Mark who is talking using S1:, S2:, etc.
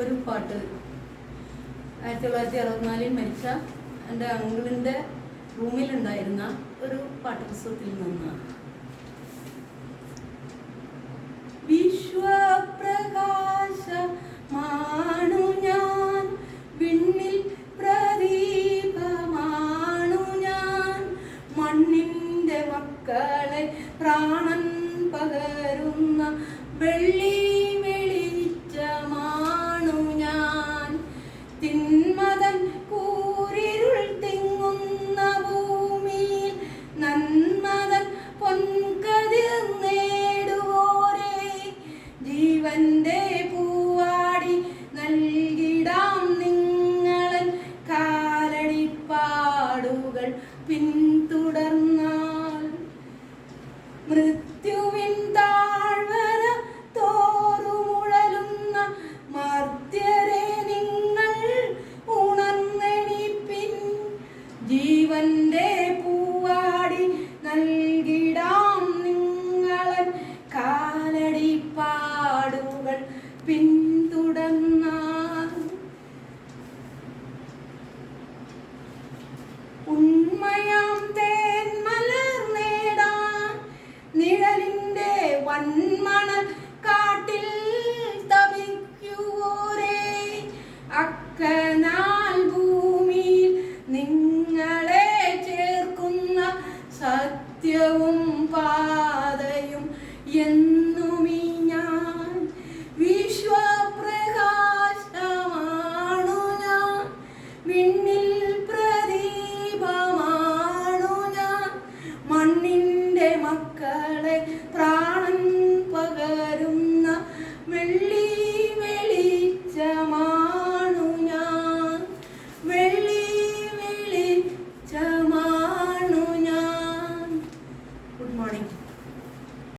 S1: ഒരു പാട്ട്. ആയിരത്തി തൊള്ളായിരത്തി അറുപത്തിനാലിൽ മരിച്ച എന്റെ അങ്കിളിന്റെ റൂമിലുണ്ടായിരുന്ന ഒരു പാട്ട് പുസ്തകത്തിൽ നിന്നാണ് വിശ്വപ്രകാശമാണു ഞാൻ മക്കളെ പ്രാണൻ പകരുന്ന വെള്ളി പിന്തുടർന്നാൽ മൃത്യുവിൻ താഴ്വര തോറുമുഴലുന്ന മർത്യരെ നിങ്ങൾ ഉണർന്നെണിപ്പിൻ. ജീവന്റെ പൂവാടി നൽകിടാം നിങ്ങളൻ കാലടിപ്പാടുകൾ. പിന്തുടർന്നാൽ സത്യവും പാതയും എന്നുമീ ഞാൻ വിശ്വപ്രകാശമാണു ഞാൻ. വിണ്ണിൽ പ്രദീപമാണു ഞാൻ. മണ്ണിന്റെ മക്കളെ പ്രാണൻ വെള്ളി